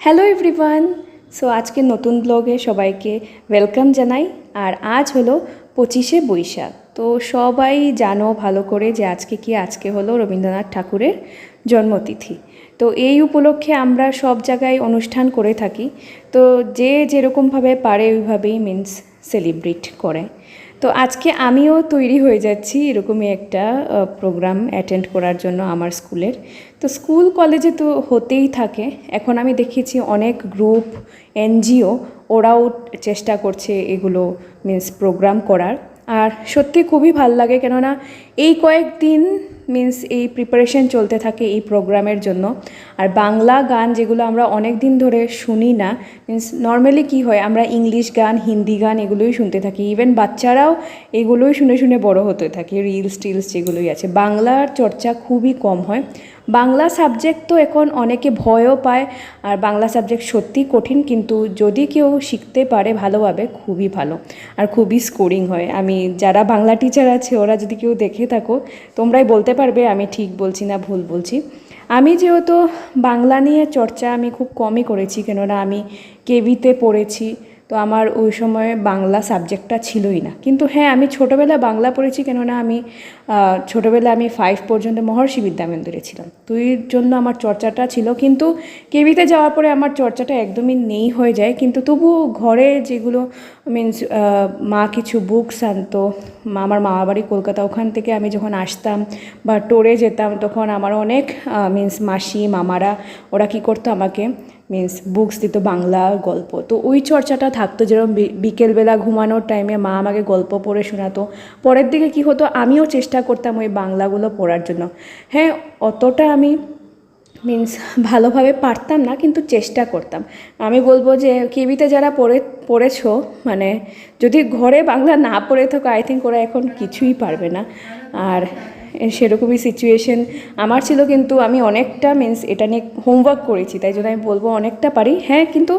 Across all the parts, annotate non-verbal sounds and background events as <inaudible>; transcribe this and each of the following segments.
Hello everyone so আজকে নতুন ব্লগে সবাইকে ওয়েলকাম জানাই। আর আজ হলো পঁচিশে বৈশাখ। তো সবাই জানো ভালো করে যে আজকে কি? আজকে হলো রবীন্দ্রনাথ ঠাকুরের জন্মতিথি। তো এই উপলক্ষে আমরা সব জায়গায় অনুষ্ঠান করে থাকি। তো যে যেরকমভাবে পারে ওইভাবেই মিন্স সেলিব্রেট করে। তো আজকে আমিও তৈরি হয়ে যাচ্ছি এরকমই একটা প্রোগ্রাম অ্যাটেন্ড করার জন্য আমার স্কুলের। তো স্কুল কলেজে তো হতেই থাকে। এখন আমি দেখেছি অনেক গ্রুপ এনজিও ওরাও চেষ্টা করছে এগুলো মিন্স প্রোগ্রাম করার। আর সত্যি খুবই ভালো লাগে কেননা এই কয়েকদিন মিন্স এই প্রিপারেশন চলতে থাকে এই প্রোগ্রামের জন্য। আর বাংলা গান যেগুলো আমরা অনেক দিন ধরে শুনি না মিন্স নর্মালি কী হয়, আমরা ইংলিশ গান হিন্দি গান এগুলোই শুনতে থাকি। ইভেন বাচ্চারাও এগুলোই শুনে শুনে বড় হতে থাকে রিলস টিলস যেগুলোই আছে। বাংলার চর্চা খুবই কম হয়। বাংলা সাবজেক্ট তো এখন অনেকে ভয়ও পায়, আর বাংলা সাবজেক্ট সত্যি কঠিন, কিন্তু যদি কেউ শিখতে পারে ভালোভাবে, খুবই ভালো। আর খুবই স্কোরিং হয়। আমি, যারা বাংলা টিচার আছে, ওরা যদি কেউ দেখে থাকো, তোমরাই বলতে পারবে, আমি ঠিক বলছি না, ভুল বলছি। আমি যেহেতু বাংলা নিয়ে চর্চা আমি খুব কমই করেছি, কেননা আমি কেভিতে পড়েছি। তো আমার ওই সময়ে বাংলা সাবজেক্টটা ছিলই না। কিন্তু হ্যাঁ আমি ছোটোবেলায় বাংলা পড়েছি কেননা আমি ছোটোবেলায় আমি ফাইভ পর্যন্ত মহর্ষি বিদ্যামন্দিরে ছিলাম। তো এর জন্য আমার চর্চাটা ছিল, কিন্তু কেবিতে যাওয়ার পরে আমার চর্চাটা একদমই নেই হয়ে যায়। কিন্তু তবুও ঘরে যেগুলো মিন্স মা কিছু বুকস আনতো, আমার মামা বাড়ি কলকাতা, ওখান থেকে আমি যখন আসতাম বা টোরে যেতাম, তখন আমার অনেক মিন্স মাসি, মামারা, ওরা কী করতো আমাকে মিন্স বুকস দিত বাংলা গল্প। তো ওই চর্চাটা থাকতো যেরকম বিকেলবেলা ঘুমানোর টাইমে মা আমাকে গল্প পড়ে শোনাতো। পরের দিকে কি হতো, আমিও চেষ্টা করতাম ওই বাংলাগুলো পড়ার জন্য। হ্যাঁ অতটা আমি মিন্স ভালোভাবে পারতাম না, কিন্তু চেষ্টা করতাম। আমি বলব যে, কেবিতে যারা পড়ে, পড়েছো মানে যদি ঘরে বাংলা না পড়ে থাকো আই থিঙ্ক ওরা এখন কিছুই পারবে না। আর সেরকমই সিচুয়েশন আমার ছিল কিন্তু আমি অনেকটা মিন্স এটা নিয়ে হোমওয়ার্ক করেছি, তাই জন্য আমি বলব অনেকটা পারি। হ্যাঁ কিন্তু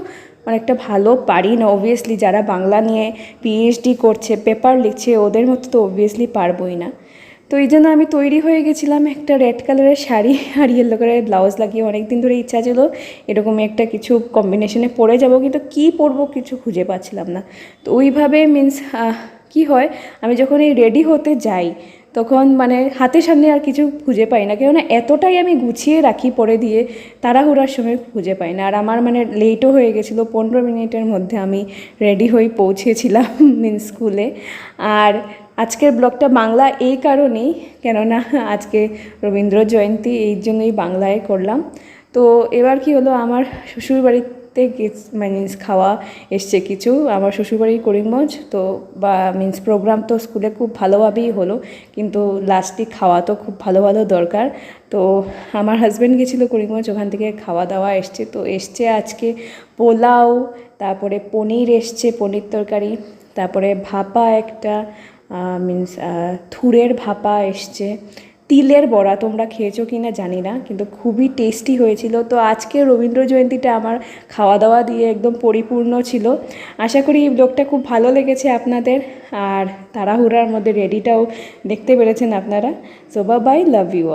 অনেকটা ভালো পারি না অবভিয়াসলি যারা বাংলা নিয়ে পিএইচডি করছে পেপার লিখছে, ওদের মতো তো অবভিয়াসলি পারবই না। তো এই জন্য আমি তৈরি হয়ে গেছিলাম একটা রেড কালারের শাড়ি আর ইয়েলো কালারের ব্লাউজ লাগিয়ে অনেক দিন ধরে ইচ্ছা ছিল এরকমই একটা কিছু কম্বিনেশনে পরে যাব, কিন্তু কি পরবো কিছু খুঁজে পাচ্ছিলাম না। তো ওইভাবে মিন্স কি হয়, আমি যখন এই রেডি হতে যাই তখন মানে হাতের সামনে আর কিছু খুঁজে পাই না। কেননা এতটাই আমি গুছিয়ে রাখি পরে দিয়ে, তাড়াহুড়ার সময় খুঁজে পাই না। আর আমার মানে লেটও হয়ে গেছিল, পনেরো মিনিটের মধ্যে আমি রেডি হয়ে পৌঁছেছিলাম <laughs> মিন স্কুলে আর আজকের ব্লগটা বাংলা এই কারণেই, কেননা আজকে রবীন্দ্র জয়ন্তী, এই জন্যই বাংলায় করলাম। তো এবার কি হলো, আমার শ্বশুরবাড়ির তে মিন্স খাওয়া এসছে কিছু। আমার শ্বশুরবাড়ি করিমগঞ্জ, তো বা মিন্স প্রোগ্রাম তো স্কুলে খুব ভালোভাবেই হলো, কিন্তু লাস্টে খাওয়া তো খুব ভালো ভালো দরকার। তো আমার হাজব্যান্ড গেছিল করিমগঞ্জ, ওখান থেকে খাওয়া দাওয়া এসছে। তো এসছে আজকে পোলাও, তারপরে পনির এসছে, পনির তরকারি, তারপরে ভাপা একটা মিন্স থুরের ভাপা এসছে। তিলের বড়া, তোমরা খেয়েছো কি না জানি না, কিন্তু খুবই টেস্টি হয়েছিল। তো আজকে রবীন্দ্র জয়ন্তীটা আমার খাওয়া দাওয়া দিয়ে একদম পরিপূর্ণ ছিল। আশা করি এই ব্লগটা খুব ভালো লেগেছে আপনাদের, আর তাড়াহুড়ার মধ্যে রেডিটাও দেখতে পেরেছেন আপনারা। সো বা বাই লাভ ইউ